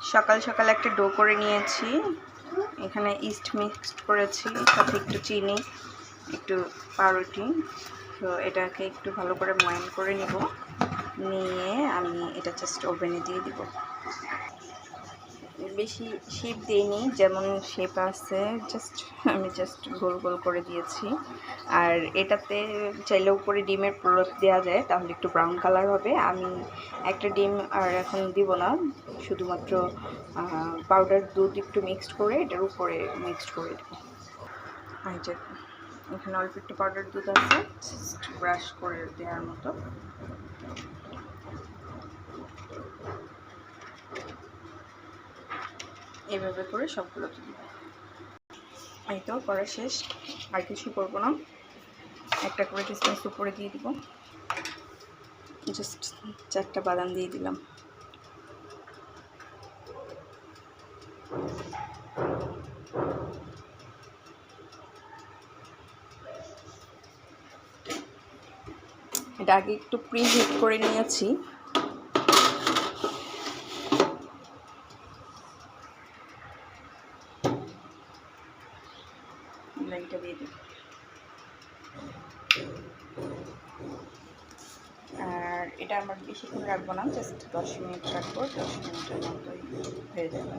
সকাল সকাল একটা ডো করে নিয়েছি। এখানে ইস্ট মিক্সড করেছি, সাথে একটু চিনি, একটু পাউরুটি। তো এটাকে একটু ভালো করে ময়ন করে নিব। নিয়ে আমি এটা জাস্ট ওভেনে দিয়ে দিব। বেশি শেপ দিইনি, যেমন শেপ আছে জাস্ট আমি জাস্ট গোল গোল করে দিয়েছি। আর এটাতে চাইলে উপরে ডিমের প্রলেপ দেওয়া যায়, তাহলে একটু ব্রাউন কালার হবে। আমি একটা ডিম আর এখন দিব না, শুধুমাত্র পাউডার দুধ একটু মিক্সড করে, এটার উপরে মিক্সড করে দেবো। যে, এখানে অল্প একটু পাউডার দুধ আছে ব্রাশ করে দেওয়ার মতো। এভাবে করে সবগুলো দিব এই তো করা শেষ। আর কিছু করব না। একটা করে কিসমিস উপরে দিয়ে দিব। জাস্ট চারটা বাদাম দিয়ে দিলাম। এটা আগে একটু প্রি হিট করে নিয়েছি। লাইনটা দিই। আর এটা আমার বেশিক্ষণ রাখব না জাস্ট দশ মিনিট রাখব, দশ মিনিটের মতোই হয়ে যাবে।